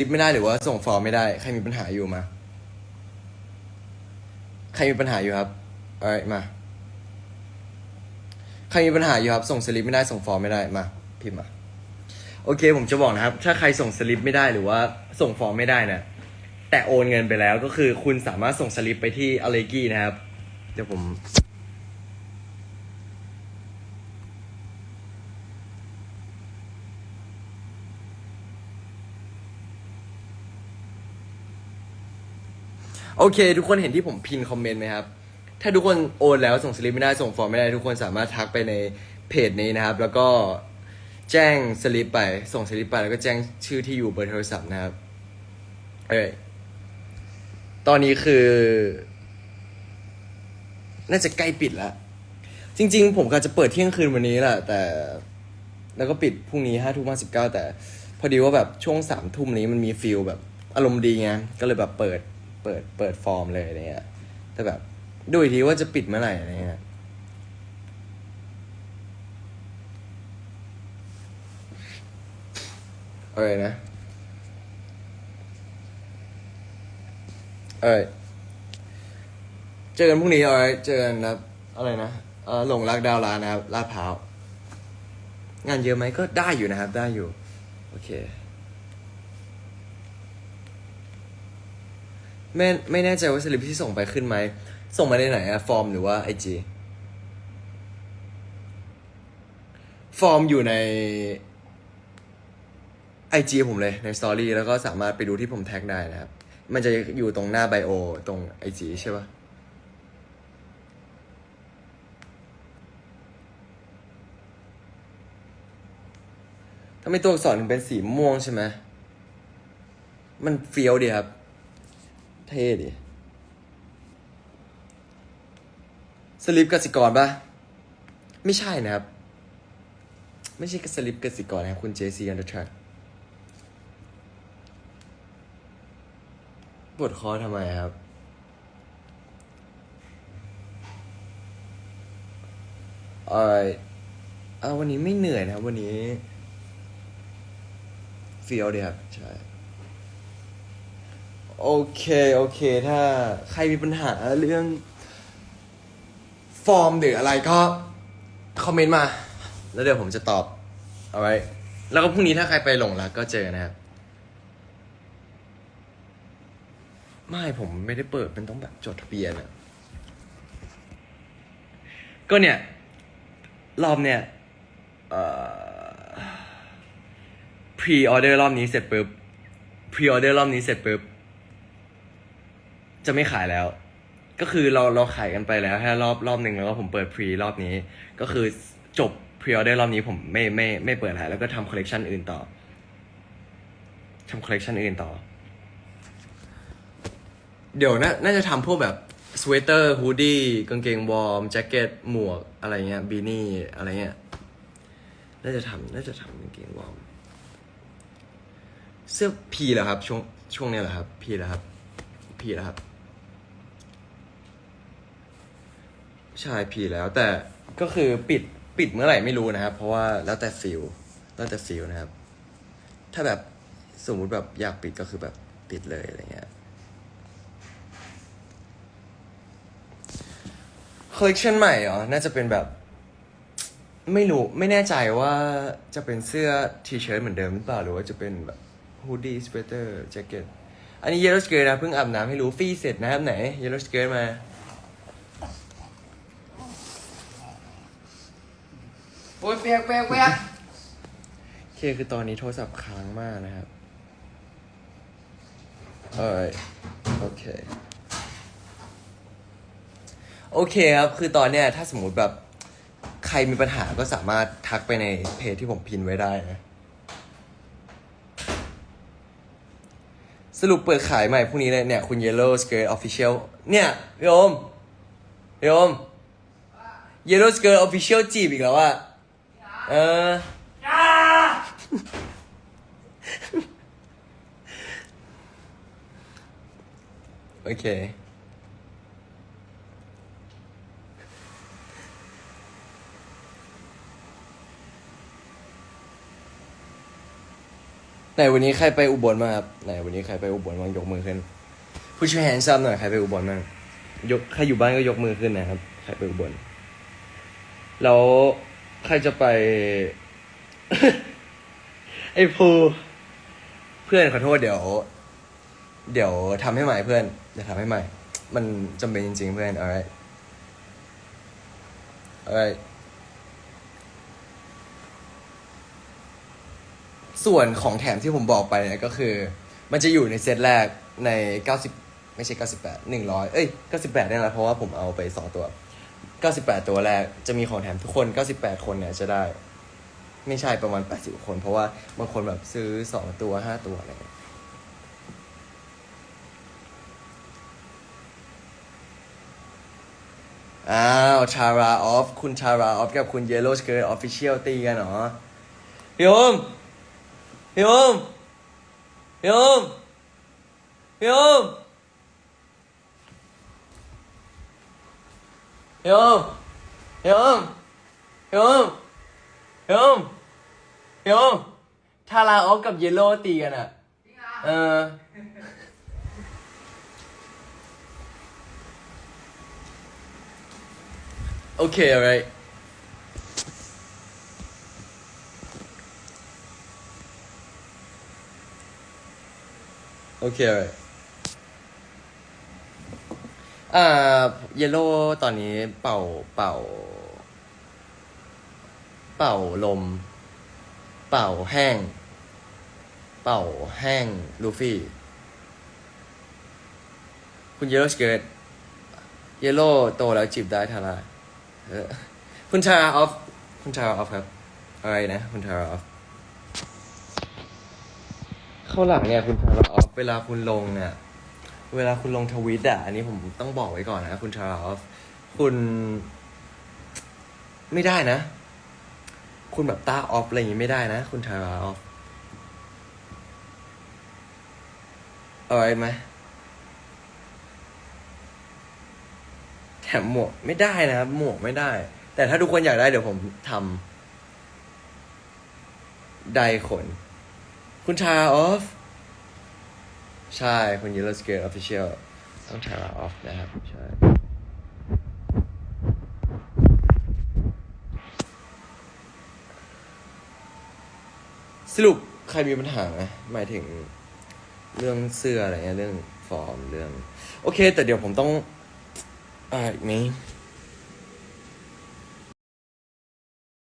ลิปไม่ได้หรือว่าส่งฟอร์มไม่ได้ ใครมีปัญหาอยู่มา ใครมีปัญหาอยู่ครับเอ้ยมา ใครมีปัญหาอยู่ครับ ส่งสลิปไม่ได้ส่งฟอร์มไม่ได้มาพิมพ์มาโอเค ผมจะบอกนะครับ ถ้าใครส่งสลิปไม่ได้หรือว่าส่งฟอร์มไม่ได้นะแต่โอนเงินไปแล้วก็คือคุณสามารถส่งสลิปไปที่อเลกี้นะครับ เดี๋ยวผม โอเค ทุกคนเห็นที่ผมพินคอมเมนต์ไหมครับ ถ้าทุกคนโอนแล้วส่งสลิปไม่ได้ส่งฟอร์มไม่ได้ ทุกคนสามารถทักไปในเพจนี้นะครับ แล้วก็แจ้งสลิปไป ส่งสลิปไปแล้วก็แจ้งชื่อที่อยู่เบอร์โทรศัพท์นะครับเอ้ยตอนนี้คือ น่าจะใกล้ปิดแล้ว จริง ๆ ผมกะจะเปิดเที่ยงคืนวันนี้แหละแต่ แล้วก็ปิดพรุ่งนี้ห้าทุ่มห้าสิบเก้าแต่ พอดีว่าแบบช่วงสามทุ่มนี้มันมีฟิลแบบอารมณ์ดีไงก็เลยแบบเปิด เปิดเปิดฟอร์มเลยอะไรเงี้ย แต่แบบ ดูอีกทีว่าจะปิดเมื่อไหร่อะไรเงี้ยเอ้ยนะเอ้ยเจอกันพรุ่งนี้เอ้ยเจอกันนะอะไรนะเออหลงรักดาวร้านนะครับลาดพร้าวงานเยอะไหมก็ได้อยู่นะครับ ได้อยู่ โอเค ไม่ไม่แน่ใจว่าสลิปที่ส่งไปขึ้นไหม ส่งมาในไหนอะฟอร์มหรือว่าไอจีฟอร์มอยู่ในไอจีผมเลยในสตอรี่แล้วก็สามารถไปดูที่ผมแท็กได้นะครับ มันจะอยู่ตรงหน้าไบโอตรงไอจีใช่ปะถ้าไม่ตัวอักษรถึงเป็นสีม่วงใช่ไหมมันเฟี้ยวดีครับ เท่ดีสลิปกสิกรปะไม่ใช่นะครับ ไม่ใช่สลิปกสิกรนะครับ คุณ JC u n d e r t r a c k ปวดคอทำไมครับเออเอาวันนี้ไม่เหนื่อยนะครับ วันนี้เฟียวดีครับใช่ โอเค โอเค ถ้าใครมีปัญหาเรื่อง ฟอร์มหรืออะไรก็ คอมเมนต์มา แล้วเดี๋ยวผมจะตอบ เอาไว้ แล้วก็พรุ่งนี้ถ้าใครไปหลงรักก็เจอนะครับ ไม่ผมไม่ได้เปิดเป็นต้องแบบจดทะเบียนอะก็เนี่ย รอบเนี่ยเออพรีออเดอร์รอบนี้เสร็จปุ๊บพรีออเดอร์รอบนี้เสร็จปุ๊บ จะไม่ขายแล้ว ก็คือเราเราขายกันไปแล้วแค่รอบรอบหนึ่งแล้วก็ผมเปิดพรีรอบนี้ ก็คือจบพรีออเดอร์รอบนี้ผมไม่ไม่ไม่เปิดแล้วแล้วก็ทำคอลเลกชันอื่นต่อทำคอลเลกชันอื่นต่อ เดี๋ยวนะน่าจะทำพวกแบบสเวตเตอร์ฮูดี้กางเกงวอร์มแจ็คเก็ตหมวกอะไรเงี้ยบีนี่อะไรเงี้ยน่าจะทำน่าจะทำกางเกงวอร์มเสื้อพีเหรอครับ ช่วงช่วงเนี้ยเหรอครับ พีเหรอครับ พีแล้วครับ ใช่พีแล้วแต่ก็คือปิดปิดเมื่อไหร่ไม่รู้นะครับ เพราะว่าแล้วแต่ฟิลแล้วแต่ฟิลนะครับ ถ้าแบบสมมุติแบบอยากปิดก็คือแบบปิดเลยอะไรเงี้ย คอลเลคชันใหม่เหรอ น่าจะเป็นแบบ ไม่รู้ ไม่แน่ใจว่าจะเป็นเสื้อทีเชิ้ตเหมือนเดิมหรือเปล่า หรือว่าจะเป็นแบบฮูดดี้สเวตเตอร์แจ็คเก็ตอันนี้เยลโลสเกิร์นะ เพิ่งอาบน้ำให้รู้ฟรีเสร็จนะครับไหนเยลโลสเกิร์มา โอ้ยเปียกเปียกเปียกโอเคคือตอนนี้โทรศัพท์ค้างมากนะครับเออโอเค โอเคครับ คือตอนเนี้ยถ้าสมมุติแบบใครมีปัญหาก็สามารถทักไปในเพจที่ผมพินไว้ได้นะ สรุปเปิดขายใหม่พรุ่งนี้เลยเนี่ย คุณ Yellow Skirt Official เนี่ยพี่โอมพี่โอม Yellow Skirt Official จีบอีกแล้วอะ เออ โอเคนไหนวันนี้ใครไปอุบลมางครับ ไหนวันนี้ใครไปอุบลมางยกมือขึ้น ผู้ช่วยแฮนซัมหน่อยใครไปอุบลบ้างยกใครอยู่บ้านก็ยกมือขึ้นนะครับ ใครไปอุบล แล้ว ใครจะไป ไอ้ภูเพื่อนขอโทษเดี๋ยว เดี๋ยวทำให้ใหม่เพื่อนเดี๋ยวทำให้ใหม่ มันจำเป็นจริง ๆ เพื่อน alright alright ส่วนของแถมที่ผมบอกไปเนี่ยก็คือ มันจะอยู่ในเซตแรกใน 90 ไม่ใช่ 98 100 เอ้ย 98เนี่ยแหละเพราะว่าผมเอาไป 2 ตัว 98 ตัวแรกจะมีของแถมทุกคน 98 คนเนี่ยจะได้ ไม่ใช่ประมาณ 80 คน เพราะว่าบางคนแบบซื้อ 2 ตัว 5 ตัวอะไรเงี้ยอ้าวชาราออฟคุณชาราออฟกับคุณเยลโลสเกิร์ตออฟฟิเชียลตีกันเหรอ พี่โอมพี่โอมพี่โอมพี่โอม พี่โอมพี่โอมพี่โอมพี่โอมพี่โอมทาราออฟกับเยลโล่ตีกันอะ เออ โอเค alright โอเค alright อ่าเยลโล่ตอนนี้เป่าเป่า เป่าลม เป่าแห้ง เป่าแห้งลูฟี่ คุณเยลโล่สเกิร์ตเยลโล่โตแล้วจีบได้ทาราคุณชาออฟ คุณชาออฟครับ อะไรนะ คุณชาออฟเข้าหลังเนี่ย คุณชาออฟเวลาคุณลงเนี่ย เวลาคุณลงทวิตอะ อันนี้ผมต้องบอกไว้ก่อนนะคุณชาราออฟคุณ ไม่ได้นะ คุณแบบตาออฟอะไรอย่างงี้ไม่ได้นะ คุณชาราออฟเอาไว้ไหมแถมหมวกไม่ได้นะครับหมวกไม่ได้ แต่ถ้าทุกคนอยากได้เดี๋ยวผมทำไดขน คุณชาราออฟ ใช่คุณ Yellow Scale Official ต้องชาราออฟนะครับ ใช่สรุปใครมีปัญหาไหมหมายถึงเรื่องเสื้ออะไรเงี้ยเรื่องฟอร์มเรื่อง โอเค แต่เดี๋ยวผมต้องอ่าอีกนี้